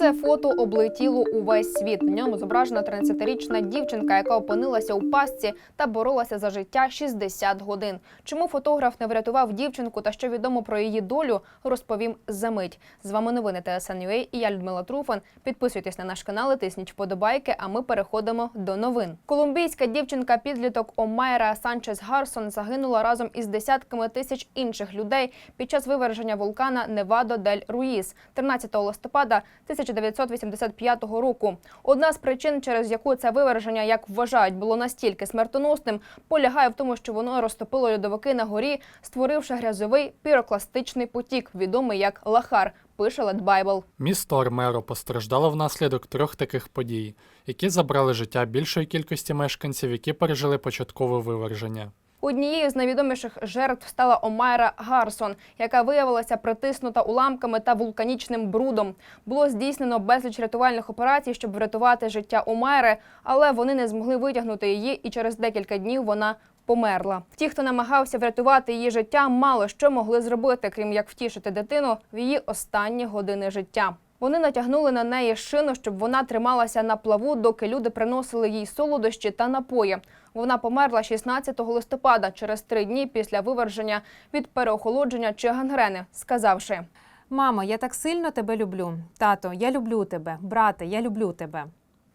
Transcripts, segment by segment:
Це фото облетіло увесь світ. На ньому зображена 13-річна дівчинка, яка опинилася у пастці та боролася за життя 60 годин. Чому фотограф не врятував дівчинку та що відомо про її долю, розповім за мить. З вами новини TSN.ua і я Людмила Труфан. Підписуйтесь на наш канал, і тисніть вподобайки. А ми переходимо до новин. Колумбійська дівчинка підліток Омайра Санчес Гарсон загинула разом із десятками тисяч інших людей під час виверження вулкана Невадо дель Руїс 13 листопада 1985 року. Одна з причин, через яку це виверження, як вважають, було настільки смертоносним, полягає в тому, що воно розтопило льодовики на горі, створивши грязовий пірокластичний потік, відомий як лахар. Пише Лед Байбл. Місто Армеро постраждало внаслідок трьох таких подій, які забрали життя більшої кількості мешканців, які пережили початкове виверження. Однією з найвідоміших жертв стала Омайра Гарсон, яка виявилася притиснута уламками та вулканічним брудом. Було здійснено безліч рятувальних операцій, щоб врятувати життя Омайри, але вони не змогли витягнути її, і через декілька днів вона померла. Ті, хто намагався врятувати її життя, мало що могли зробити, крім як втішити дитину в її останні години життя. Вони натягнули на неї шину, щоб вона трималася на плаву, доки люди приносили їй солодощі та напої. Вона померла 16 листопада, через три дні після виверження від переохолодження чи гангрени, сказавши. Мамо, я так сильно тебе люблю. Тато, я люблю тебе. Брате, я люблю тебе.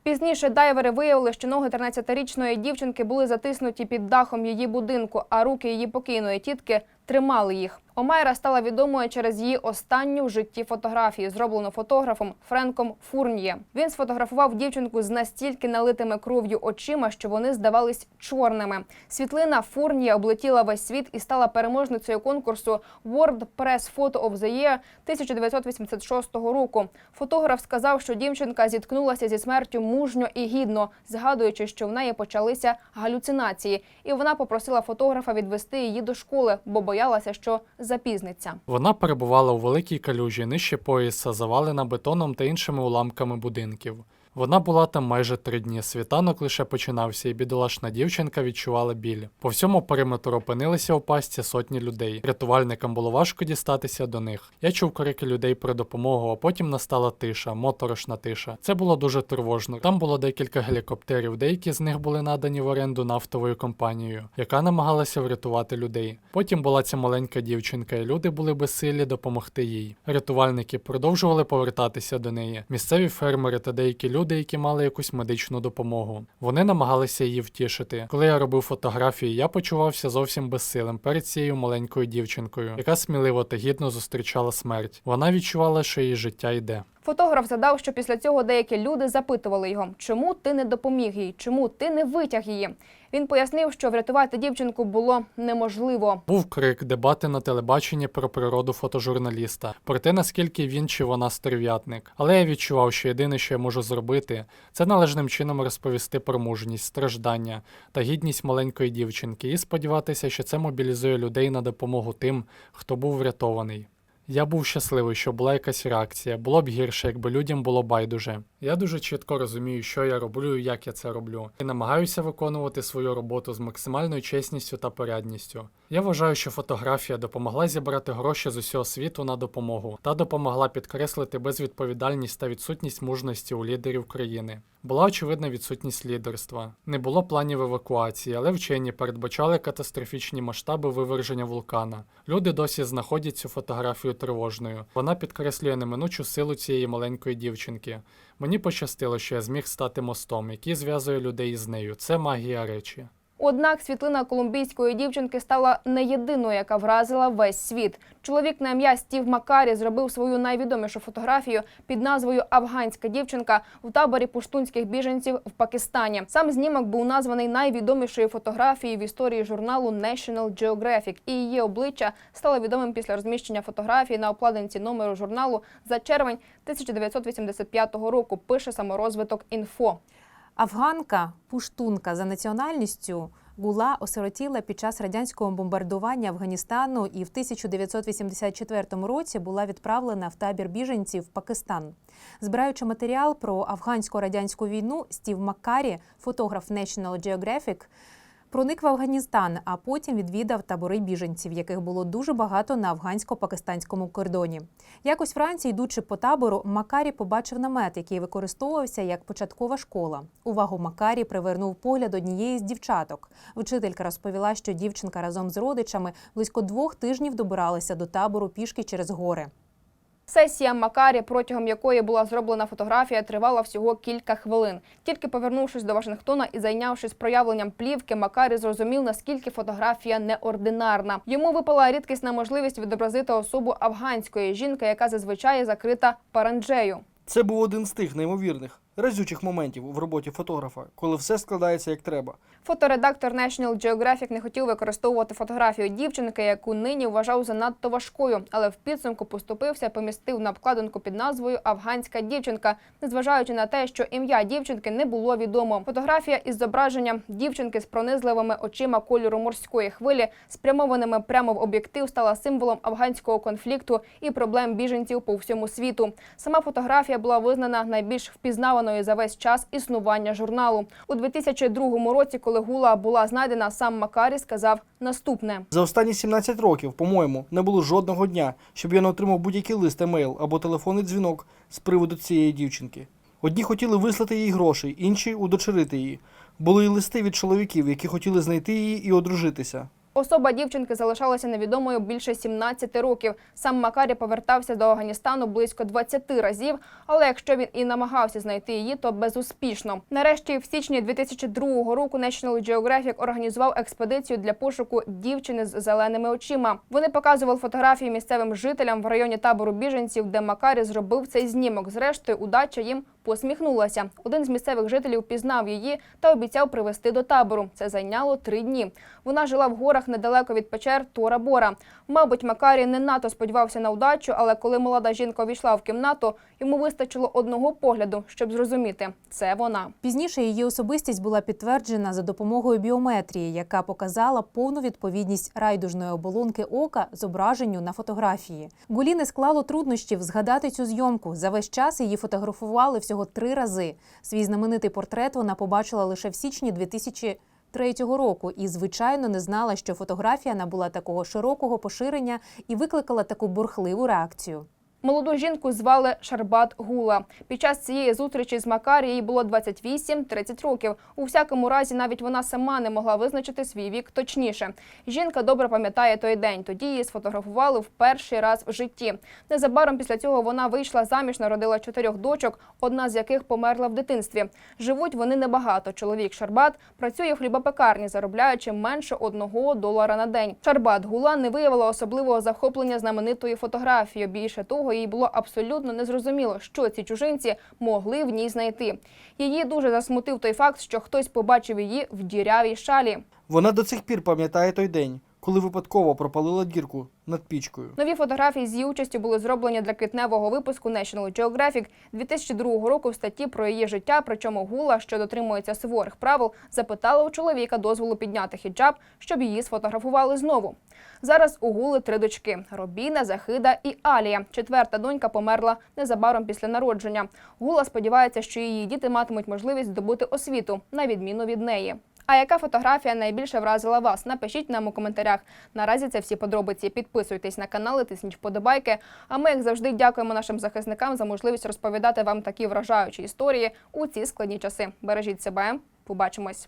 Пізніше дайвери виявили, що ноги 13-річної дівчинки були затиснуті під дахом її будинку, а руки її покійної тітки тримали їх. Омайра стала відомою через її останню в житті фотографію, зроблену фотографом Френком Фурніє. Він сфотографував дівчинку з настільки налитими кров'ю очима, що вони здавались чорними. Світлина Фурніє облетіла весь світ і стала переможницею конкурсу World Press Photo of the Year 1986 року. Фотограф сказав, що дівчинка зіткнулася зі смертю мужньо і гідно, згадуючи, що в неї почалися галюцинації, і вона попросила фотографа відвести її до школи, бо боялася, що запізниться. Вона перебувала у великій калюжі нижче пояса, завалена бетоном та іншими уламками будинків. Вона була там майже три дні. Світанок лише починався, і бідолашна дівчинка відчувала біль. По всьому периметру опинилися у пастці сотні людей. Рятувальникам було важко дістатися до них. Я чув крики людей про допомогу, а потім настала тиша, моторошна тиша. Це було дуже тривожно. Там було декілька гелікоптерів, деякі з них були надані в оренду нафтовою компанією, яка намагалася врятувати людей. Потім була ця маленька дівчинка, і люди були безсилі допомогти їй. Рятувальники продовжували повертатися до неї. Місцеві фермери та деякі люди, які мали якусь медичну допомогу. Вони намагалися її втішити. Коли я робив фотографії, я почувався зовсім безсилим перед цією маленькою дівчинкою, яка сміливо та гідно зустрічала смерть. Вона відчувала, що її життя йде. Фотограф задав, що після цього деякі люди запитували його, чому ти не допоміг їй, чому ти не витяг її. Він пояснив, що врятувати дівчинку було неможливо. Був крик, дебати на телебаченні про природу фотожурналіста, про те, наскільки він чи вона стерв'ятник. Але я відчував, що єдине, що я можу зробити, це належним чином розповісти про мужність, страждання та гідність маленької дівчинки і сподіватися, що це мобілізує людей на допомогу тим, хто був врятований. Я був щасливий, що була якась реакція. Було б гірше, якби людям було байдуже. Я дуже чітко розумію, що я роблю і як я це роблю, і намагаюся виконувати свою роботу з максимальною чесністю та порядністю. Я вважаю, що фотографія допомогла зібрати гроші з усього світу на допомогу та допомогла підкреслити безвідповідальність та відсутність мужності у лідерів країни. Була очевидна відсутність лідерства. Не було планів евакуації, але вчені передбачали катастрофічні масштаби виверження вулкана. Люди досі знаходять цю фотографію тривожною. Вона підкреслює неминучу силу цієї маленької дівчинки. Мені пощастило, що я зміг стати мостом, який зв'язує людей з нею. Це магія речі. Однак світлина колумбійської дівчинки стала не єдиною, яка вразила весь світ. Чоловік на ім'я Стів Макарі зробив свою найвідомішу фотографію під назвою Афганська дівчинка в таборі пуштунських біженців в Пакистані. Сам знімок був названий найвідомішою фотографією в історії журналу National Geographic, і її обличчя стало відомим після розміщення фотографії на обкладинці номеру журналу за червень 1985 року. Пише саморозвиток інфо. Афганка, пуштунка за національністю, була осиротіла під час радянського бомбардування Афганістану і в 1984 році була відправлена в табір біженців в Пакистан. Збираючи матеріал про афгансько-радянську війну, Стів Маккарі, фотограф National Geographic, Проник в Афганістан, а потім відвідав табори біженців, яких було дуже багато на афгансько-пакистанському кордоні. Якось вранці, йдучи по табору, Макарі побачив намет, який використовувався як початкова школа. Увагу Макарі привернув погляд однієї з дівчаток. Вчителька розповіла, що дівчинка разом з родичами близько двох тижнів добиралася до табору пішки через гори. Сесія Макарі, протягом якої була зроблена фотографія, тривала всього кілька хвилин. Тільки повернувшись до Вашингтона і зайнявшись проявленням плівки, Макарі зрозумів, наскільки фотографія неординарна. Йому випала рідкісна можливість відобразити особу афганської жінки, яка зазвичай закрита паранджею. Це був один з тих неймовірних, разючих моментів в роботі фотографа, коли все складається як треба. Фоторедактор National Geographic не хотів використовувати фотографію дівчинки, яку нині вважав занадто важкою, але в підсумку поступився, помістив на обкладинку під назвою Афганська дівчинка, незважаючи на те, що ім'я дівчинки не було відомо. Фотографія із зображенням дівчинки з пронизливими очима кольору морської хвилі, спрямованими прямо в об'єктив, стала символом афганського конфлікту і проблем біженців по всьому світу. Сама фотографія була визнана найбільш впізнаваною за весь час існування журналу у 2002 році, коли гула була знайдена, сам Макарі сказав наступне. За останні 17 років, по-моєму, не було жодного дня, щоб я не отримав будь-який лист, емейл або телефонний дзвінок з приводу цієї дівчинки. Одні хотіли вислати їй гроші, інші удочерити її. Були й листи від чоловіків, які хотіли знайти її і одружитися. Особа дівчинки залишалася невідомою більше 17 років. Сам Макарі повертався до Афганістану близько 20 разів, але якщо він і намагався знайти її, то безуспішно. Нарешті, в січні 2002 року National Geographic організував експедицію для пошуку дівчини з зеленими очима. Вони показували фотографії місцевим жителям в районі табору біженців, де Макарі зробив цей знімок. Зрештою, удача їм посміхнулася. Один з місцевих жителів пізнав її та обіцяв привезти до табору. Це зайняло три дні. Вона жила в горах недалеко від печер Тора Бора. Мабуть, Макарі не надто сподівався на удачу, але коли молода жінка увійшла в кімнату, йому вистачило одного погляду, щоб зрозуміти це вона. Пізніше її особистість була підтверджена за допомогою біометрії, яка показала повну відповідність райдужної оболонки ока зображенню на фотографії. Гулі не склало труднощів згадати цю зйомку. За весь час її фотографували всього три рази. Свій знаменитий портрет вона побачила лише в січні 2003 року і, звичайно, не знала, що фотографія набула такого широкого поширення і викликала таку бурхливу реакцію. Молоду жінку звали Шарбат Гула. Під час цієї зустрічі з Макарі їй було 28-30 років. У всякому разі, навіть вона сама не могла визначити свій вік точніше. Жінка добре пам'ятає той день. Тоді її сфотографували в перший раз в житті. Незабаром після цього вона вийшла заміж, народила чотирьох дочок, одна з яких померла в дитинстві. Живуть вони небагато. Чоловік Шарбат працює в хлібопекарні, заробляючи менше одного долара на день. Шарбат Гула не виявила особливого захоплення знаменитою фотографією. Більше того, їй було абсолютно незрозуміло, що ці чужинці могли в ній знайти. Її дуже засмутив той факт, що хтось побачив її в дірявій шалі. Вона до цих пір пам'ятає той день, коли випадково пропалила дірку над пічкою. Нові фотографії з її участю були зроблені для квітневого випуску National Geographic 2002 року в статті про її життя. Причому Гула, що дотримується суворих правил, запитала у чоловіка дозволу підняти хіджаб, щоб її сфотографували знову. Зараз у Гули три дочки: Робіна, Захида і Алія. Четверта донька померла незабаром після народження. Гула сподівається, що її діти матимуть можливість здобути освіту на відміну від неї. А яка фотографія найбільше вразила вас? Напишіть нам у коментарях. Наразі це всі подробиці. Підписуйтесь на канали, тисніть вподобайки. А ми, як завжди, дякуємо нашим захисникам за можливість розповідати вам такі вражаючі історії у ці складні часи. Бережіть себе. Побачимось.